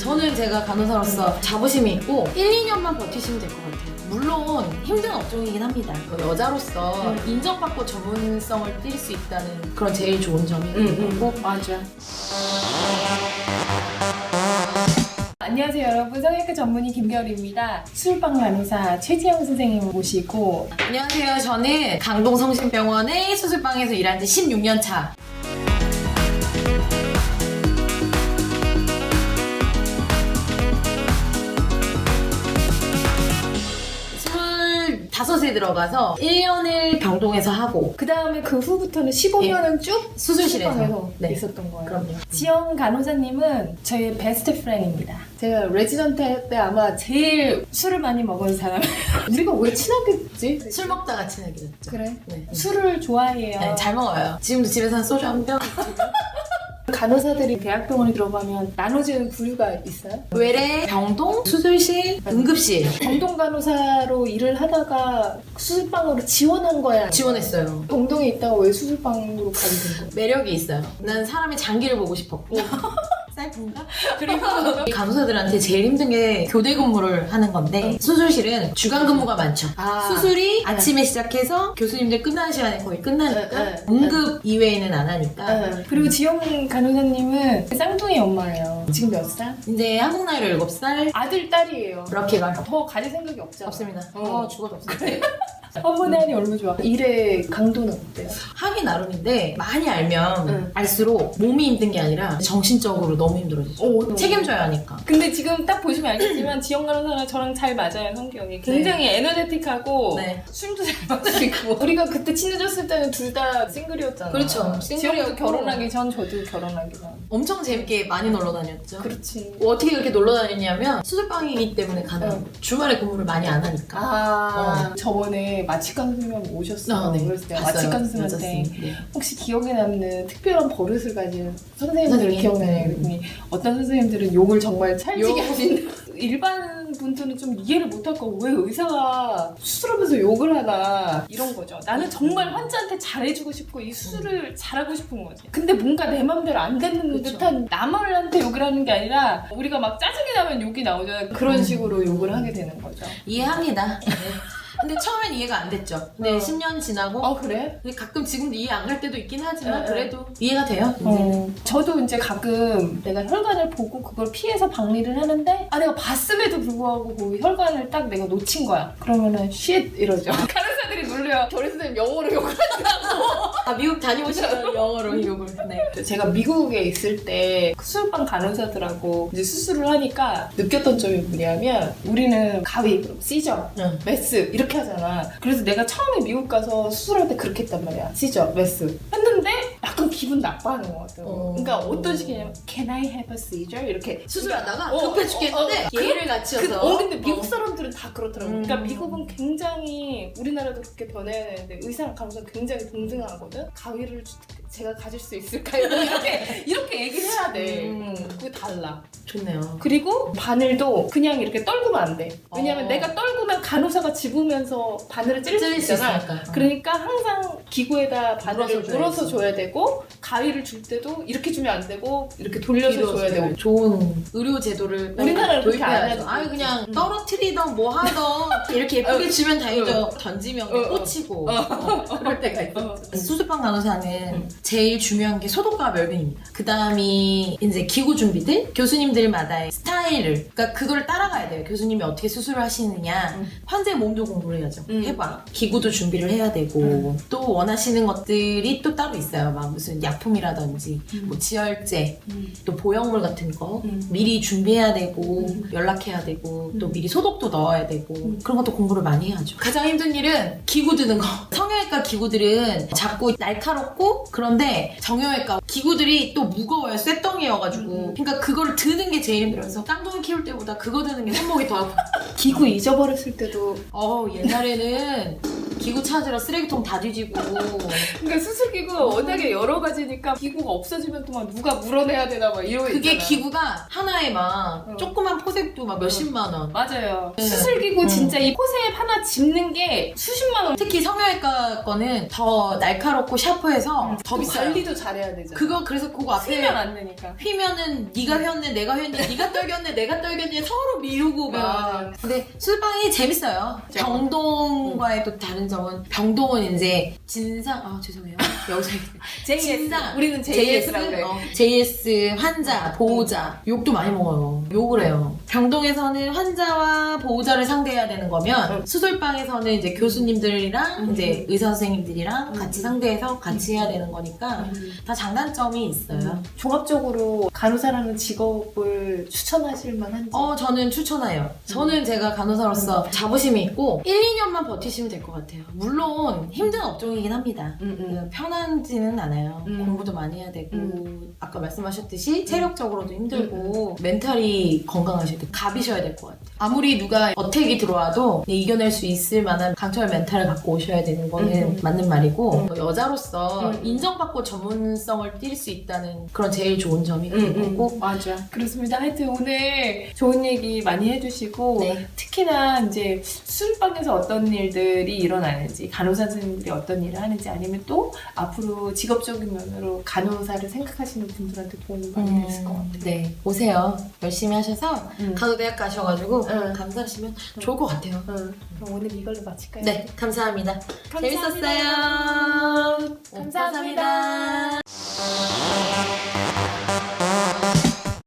저는 제가 간호사로서 자부심이 있고 1, 2년만 버티시면 될 것 같아요. 물론 힘든 업종이긴 합니다. 여자로서 음. 인정받고 전문성을 띌 수 있다는 그런 제일 좋은 점이 음, 있고 맞아. 안녕하세요 여러분 성형외과 전문의 김겨울입니다. 술방 간호사 최지영 선생님을 모시고 안녕하세요. 저는 강동성심병원의 수술방에서 일한 지 16년 차. 다섯에 들어가서 1년을 병동에서 하고 그 다음에 그 후부터는 15년은 쭉 수술실에서. 술방에서 네. 있었던 거예요. 그럼요. 지영 간호사님은 저의 베스트 프렌입니다. 제가 레지던트 때 아마 제일 술을 많이 먹은 사람. 우리가 왜 친하게 됐지? 술 먹다가 친하게 됐죠. 그래. 네. 술을 좋아해요. 네, 잘 먹어요. 지금도 집에서 한 소주 한 병. 간호사들이 대학병원에 들어가면 나눠지는 부류가 있어요? 외래, 병동, 수술실, 응급실 병동 간호사로 일을 하다가 수술방으로 지원한 거야. 지원했어요. 병동에 있다가 왜 수술방으로 가게 된 거야? 매력이 있어요. 난 사람의 장기를 보고 싶었고. 사이프인가? 그리고 간호사들한테 제일 힘든 게 교대 근무를 하는 건데 수술실은 주간 근무가 많죠. 아. 수술이 아침에 시작해서 교수님들 끝나는 시간에 거의 끝나니까 응, 응, 응급 이외에는 안 하니까 네. 그리고 지영 간호사님은 쌍둥이 엄마예요. 지금 몇 살? 이제 한국 나이로 7살 아들, 딸이에요. 그렇게 가요. 더 가질 생각이 없잖아. 없습니다. 어. 어, 죽어도 없습니다. 한 번에 하니 얼마 좋아. 일의 강도는 어때요? 하기 나름인데 많이 알면 응. 알수록 몸이 힘든 게 아니라 정신적으로 너무 힘들어 지죠. 오, 책임져야 하니까. 근데 지금 딱 보시면 알겠지만 지영 간호사가 저랑 잘 맞아요 성격이 굉장히 에너제틱하고 네. 술도 잘 마시고 우리가 그때 친해졌을 때는 둘 다 싱글이었잖아 그렇죠. 지영도 싱글이었고. 결혼하기 전 저도 결혼하기 전 엄청 재밌게 많이 놀러 다녔죠. 그렇지 뭐 어떻게 그렇게 놀러 다녔냐면 수술방이기 때문에 가능. 주말에 근무를 많이 안 하니까. 아 저번에 마취관 선생님 오셨어 어, 네. 그랬을 때 봤어요. 마취관 선생님한테. 네. 혹시 기억에 남는 특별한 버릇을 가진 선생님들 선생님. 기억나요? 그랬더니 어떤 선생님들은 욕을 정말 찰지게 욕. 하신다. 일반 분들은 좀 이해를 못할 거고 왜 의사가 수술하면서 욕을 하나 이런 거죠. 나는 정말 환자한테 잘해주고 싶고 이 수술을 잘하고 싶은 거지. 근데 뭔가 내 마음대로 안 되는 그쵸. 듯한 남한테 욕을 하는 게 아니라 우리가 막 짜증이 나면 욕이 나오잖아. 그런 음. 식으로 욕을 하게 되는 거죠. 이해합니다. 네. 근데 처음엔 이해가 안 됐죠. 근데 어. 10년 지나고 어 그래? 근데 가끔 지금도 이해 안 갈 때도 있긴 하지만 에, 에. 그래도 이해가 돼요. 이제. 어, 저도 이제 가끔 내가 혈관을 보고 그걸 피해서 박리를 하는데 아 내가 봤음에도 불구하고 그 혈관을 딱 내가 놓친 거야 그러면은 쉿 이러죠 간호사들이 놀려요 교리 선생님 영어로 욕을 아 미국 다녀오시면 영어로 욕을. 네. 제가 미국에 있을 때 수술방 간호사들하고 이제 수술을 하니까 느꼈던 점이 뭐냐면 우리는 가위, 시저, 응. 메스 이렇게 하잖아. 그래서 내가 처음에 미국 가서 수술할 때 그렇게 했단 말이야. 시저, 메스 했는데 약간 기분 나빠하는 것 같아요. 어. 그러니까 어떤 식이냐면 Can I have a seizure? 이렇게 수술하다가 어, 급해 죽겠는데 어, 어, 예의를 갖춰서. 그, 어 근데 미국 사람들은 다 그렇더라고. 음. 그러니까 미국은 굉장히 우리나라도 그렇게 변해야 되는데 의사랑 간호사 굉장히 동등하거든. 가위를 주- 제가 가질 수 있을까요? 이렇게 이렇게 얘기를 해야 돼. 음. 그게 달라. 좋네요. 그리고 바늘도 그냥 이렇게 떨구면 안 돼. 왜냐면 어. 내가 떨구면 간호사가 집으면서 바늘을 수 찔릴 수 있잖아. 있으니까. 그러니까 항상 기구에다 바늘을 물어서 줘야지. 물어서 줘야 되고 가위를 줄 때도 이렇게 주면 안 되고 이렇게 돌려서 줘야 되고 좋은 의료 제도를 우리나라는 그렇게 안. 하죠. 아유 그냥 음. 떨어뜨리던 뭐 하던 이렇게 예쁘게 주면 다행이죠. 던지면 어, 어. 꽂히고 어, 그럴 때가 있어. 어. 수술방 간호사는 음. 제일 중요한 게 소독과 멸균입니다. 그 다음이 이제 기구 준비들 교수님들마다의 스타일을 그러니까 그걸 따라가야 돼요. 교수님이 어떻게 수술을 하시느냐 음. 환자의 몸도 공부를 해야죠. 음. 해봐. 기구도 준비를 해야 되고 음. 또 원하시는 것들이 또 따로 있어요. 막 무슨 약 품이라든지 음. 뭐 지혈제 음. 또 보형물 같은 거 음. 미리 준비해야 되고 음. 연락해야 되고 또 음. 미리 소독도 넣어야 되고 음. 그런 것도 공부를 많이 해야죠. 가장 힘든 일은 기구 드는 거. 성형외과 기구들은 작고 날카롭고 그런데 정형외과 기구들이 또 무거워요. 쇳덩이여가지고 음. 그러니까 그거를 드는 게 제일 힘들어요. 그래서 쌍둥이 키울 때보다 그거 드는 게 손목이 더 아파. 기구 잊어버렸을 때도 어 옛날에는 기구 찾으러 쓰레기통 다 뒤지고 그러니까 수술기구 워낙에 여러 가지니까 기구가 없어지면 또 막 누가 물어내야 되나 막 이런 거 그게 있잖아. 기구가 하나에 막 어. 조그만 포셉도 막 몇십만 원 맞아요. 네. 수술기구 음. 진짜 이 포셉 하나 집는 게 수십만 원. 특히 성형외과 거는 더 날카롭고 샤프해서 더 그 비싸요 관리도 잘해야 되잖아. 그거 그래서 그거 앞에 휘면 안 되니까. 휘면은 네가 휘었네 내가 휘었네 네가 떨겼네 내가 떨겼네 서로 미루고 막 맞아요. 근데 술방이 재밌어요 그죠? 병동과의 또 다른 점은 병동은 이제 진상 아 죄송해요 여기서 JS. 진상 우리는 JS, 그래. 어, JS 환자 보호자 욕도 많이 먹어요 욕을 해요 병동에서는 환자와 보호자를 상대해야 되는 거면 응. 수술방에서는 이제 교수님들이랑 음. 이제 의사 선생님들이랑 음. 같이 상대해서 같이 해야 되는 거니까 다 장단점이 있어요. 종합적으로 간호사라는 직업을 추천하실 만한지. 어, 저는 추천해요. 저는 제가 간호사로서 자부심이 있고 1, 2년만 버티시면 될 것 같아요. 물론 힘든 업종이긴 합니다. 음, 음. 그 편하지는 않아요. 음. 공부도 많이 해야 되고 음. 아까 말씀하셨듯이 체력적으로도 힘들고 멘탈이 건강하셔야 돼요. 갑이셔야 될 것 같아요. 아무리 누가 어택이 들어와도 이겨낼 수 있을 만한 강철 멘탈을 갖고 오셔야 되는 거는 음. 맞는 말이고 음. 뭐 여자로서 음. 인정받고 전문성을 띌수 있다는 그런 제일 좋은 점이 음, 음, 그거고 맞아. 그렇습니다. 하여튼 오늘 좋은 얘기 많이 해주시고 네. 특히나 이제 술방에서 어떤 일들이 일어나는지 간호사 선생님들이 어떤 일을 하는지 아니면 또 앞으로 직업적인 면으로 간호사를 생각하시는 분들한테 도움이 많이 됐을 것 같아요. 네, 오세요. 열심히 하셔서 음. 간호대학 가셔가지고 응. 감사하시면 좋을 것 같아요. 음, 그럼 오늘 이걸로 마칠까요? 네, 감사합니다. 감사합니다. 재밌었어요. 감사합니다. 감사합니다.